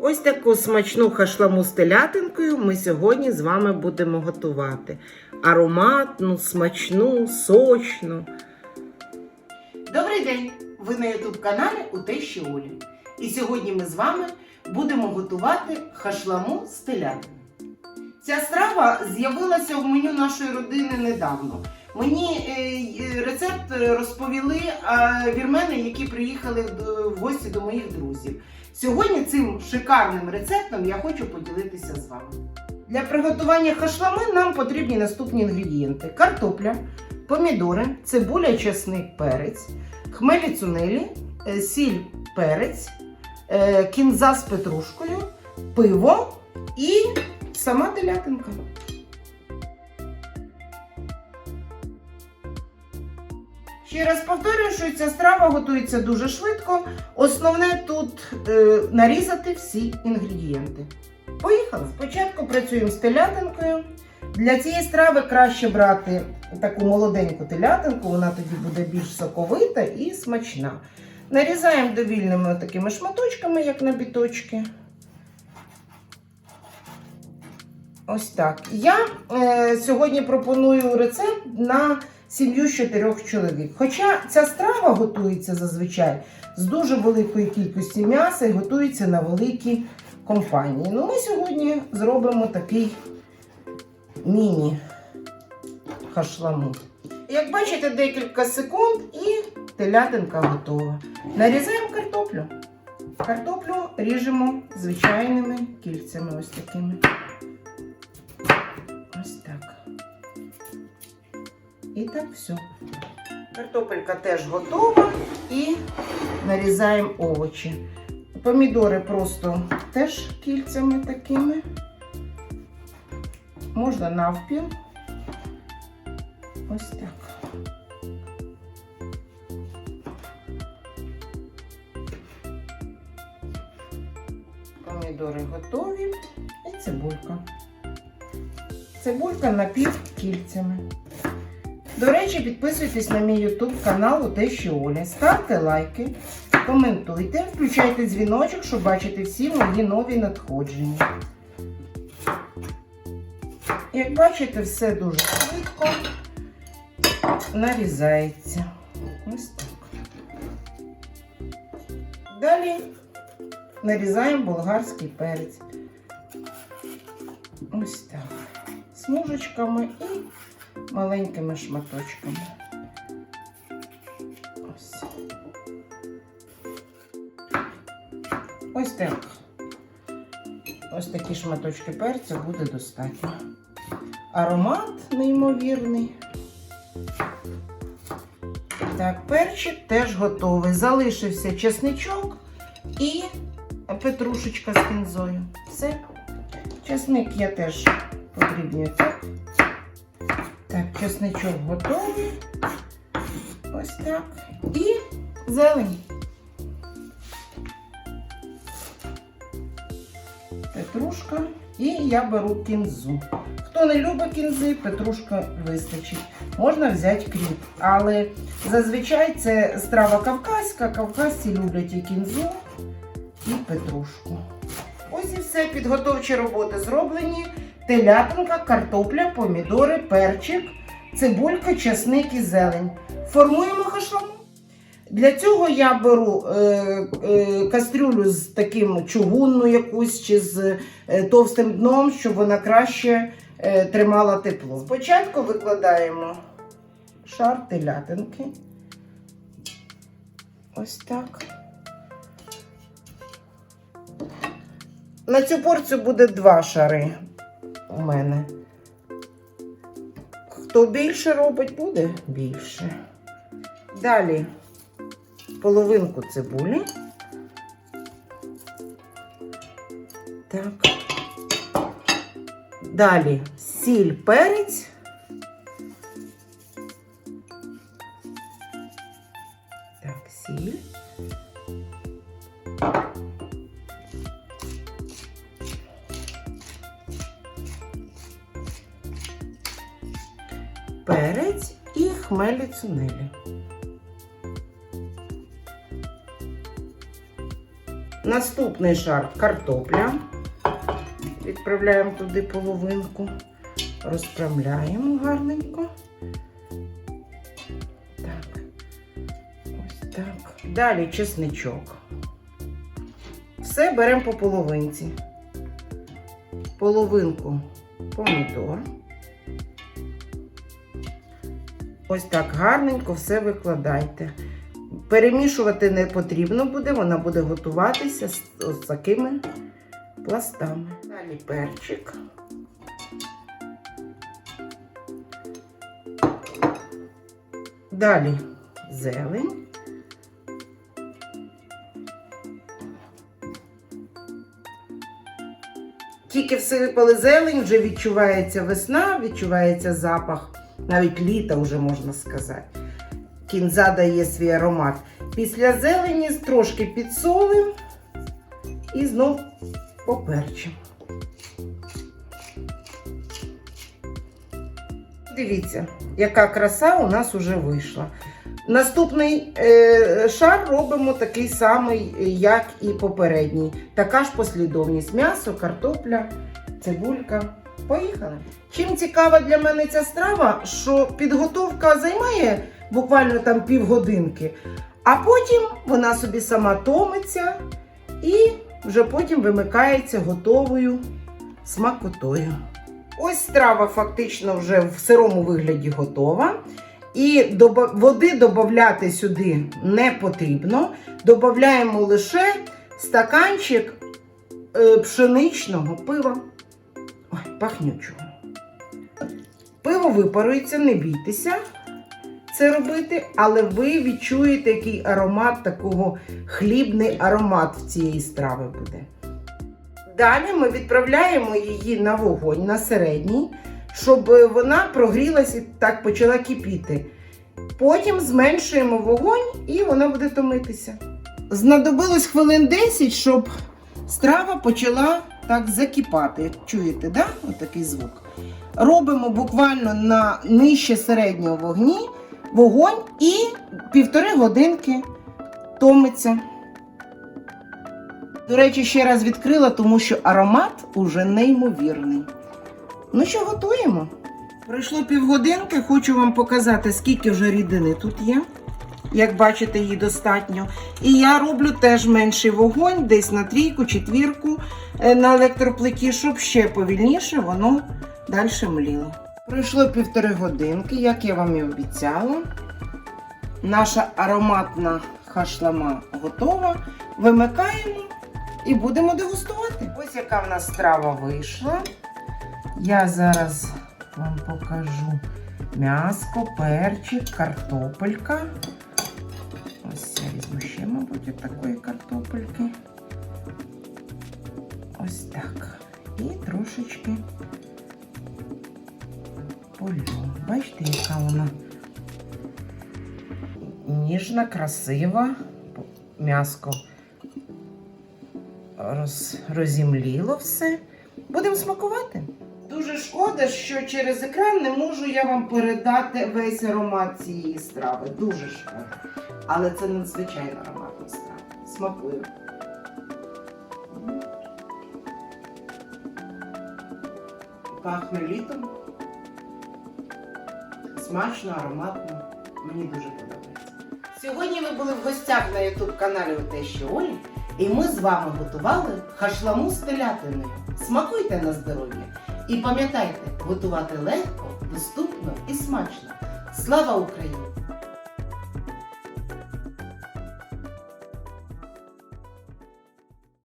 Ось таку смачну хашламу з телятинкою ми сьогодні з вами будемо готувати. Ароматну, смачну, сочну. Добрий день! Ви на ютуб каналі у Тещі Олі. І сьогодні ми з вами будемо готувати хашламу з телятини. Ця страва з'явилася в меню нашої родини недавно. Мені е, рецепт розповіли е, вірмени, які приїхали в- гості до моїх друзів. Сьогодні цим шикарним рецептом я хочу поділитися з вами. Для приготування хашлами нам потрібні наступні інгредієнти: картопля, помідори, цибуля, чесник, перець, хмелі цунелі, е, сіль, перець, е, кінза з петрушкою, пиво і сама телятинка. Ще раз повторюю, що ця страва готується дуже швидко. Основне тут е, нарізати всі інгредієнти. Поїхали. Спочатку працюємо з телятинкою. Для цієї страви краще брати таку молоденьку телятинку, вона тоді буде більш соковита і смачна. Нарізаємо довільними такими шматочками, як на біточки. Ось так. Я е, сьогодні пропоную рецепт на сім'ю з чотирьох чоловік. Хоча ця страва готується зазвичай з дуже великої кількості м'яса і готується на великій компанії. Ну, ми сьогодні зробимо такий міні-хашламу. Як бачите, декілька секунд і телятинка готова. Нарізаємо картоплю. Картоплю ріжемо звичайними кільцями ось такими. І так все. Картопелька теж готова і нарізаємо овочі. Помідори просто теж кільцями такими. Можна навпіл. Ось так. Помідори готові і цибулька. Цибулька напів кільцями. До речі, підписуйтесь на мій YouTube канал у Тещі Олі. Ставте лайки, коментуйте, включайте дзвіночок, щоб бачити всі мої нові надходження. Як бачите, все дуже швидко нарізається. Ось так. Далі нарізаємо болгарський перець. Ось так. Смужечками і маленькими шматочками. Ось. Ось так. Ось такі шматочки перцю буде достатньо. Аромат неймовірний. Так, перчик теж готовий. Залишився чесничок і петрушечка з кінзою. Все. Чесник я теж подрібнюю так. Так, чесничок готовий. Ось так. І зелень. Петрушка. І я беру кінзу. Хто не любить кінзи, петрушка вистачить. Можна взяти кріп. Але зазвичай це страва кавказька. Кавказці люблять і кінзу, і петрушку. Ось і все. Підготовчі роботи зроблені. Телятинка, картопля, помідори, перчик, цибулька, часник і зелень. Формуємо хашламу. Для цього я беру е, е, кастрюлю з таким чугунну якусь чи з е, товстим дном, щоб вона краще е, тримала тепло. Спочатку викладаємо шар телятинки. Ось так. На цю порцію буде два шари у мене. Хто більше робить, буде більше. Далі половинку цибулі. Так. Далі сіль, перець. Так, сіль. Хмелі цунелі. Наступний шар картопля. Відправляємо туди половинку, розправляємо гарненько. Так. Ось так. Далі чесничок. Все беремо по половинці. Половинку помідор. Ось так гарненько все викладайте. Перемішувати не потрібно буде, вона буде готуватися з ось такими пластами. Далі перчик. Далі зелень. Тільки всипали зелень, вже відчувається весна, відчувається запах, навіть літа вже можна сказати. Кінза дає свій аромат. Після зелені трошки підсолимо і знов поперчимо. Дивіться, яка краса у нас вже вийшла. Наступний е, шар робимо такий самий, як і попередній. Така ж послідовність: м'ясо, картопля, цибулька. Поїхали. Чим цікава для мене ця страва, що підготовка займає буквально там півгодинки, а потім вона собі сама томиться і вже потім вимикається готовою смакотою. Ось страва фактично вже в сирому вигляді готова. І води додати сюди не потрібно. Додаємо лише стаканчик е, пшеничного пива. Пахнючого. Пиво випарується, не бійтеся це робити, але ви відчуєте, який аромат такого хлібний аромат в цієї страви буде. Далі ми відправляємо її на вогонь на середній, щоб вона прогрілася і так почала кипіти. Потім зменшуємо вогонь і вона буде томитися. Знадобилось хвилин 10, щоб страва почала так закипати. Чуєте, да? Отакий звук. Робимо буквально на нижче середнього вогні вогонь і півтори годинки томиться. До речі, ще раз відкрила, тому що аромат уже неймовірний. Ну що, готуємо? Пройшло півгодинки, хочу вам показати, скільки вже рідини тут є. Як бачите, її достатньо. І я роблю теж менший вогонь, десь на трійку, четвірку е, на електроплиті, щоб ще повільніше воно далі мліло. Пройшло півтори годинки, як я вам і обіцяла. Наша ароматна хашлама готова. Вимикаємо і будемо дегустувати. Ось яка в нас страва вийшла. Я зараз вам покажу м'яско, перчик, картопелька. От такої картопельки. Ось так. І трошечки полю. Бачите, яка вона ніжна, красива. М'яско роз, розімліло все. Будемо смакувати. Дуже шкода, що через екран не можу я вам передати весь аромат цієї страви. Дуже шкода. Але це надзвичайно ароматна Смакую. Пахне літом. Смачно, ароматно. Мені дуже подобається. Сьогодні ви були в гостях на ютуб каналі у Тещі Олі, і ми з вами готували хашламу з телятиною. Смакуйте на здоров'я! І пам'ятайте, готувати легко, доступно і смачно. Слава Україні!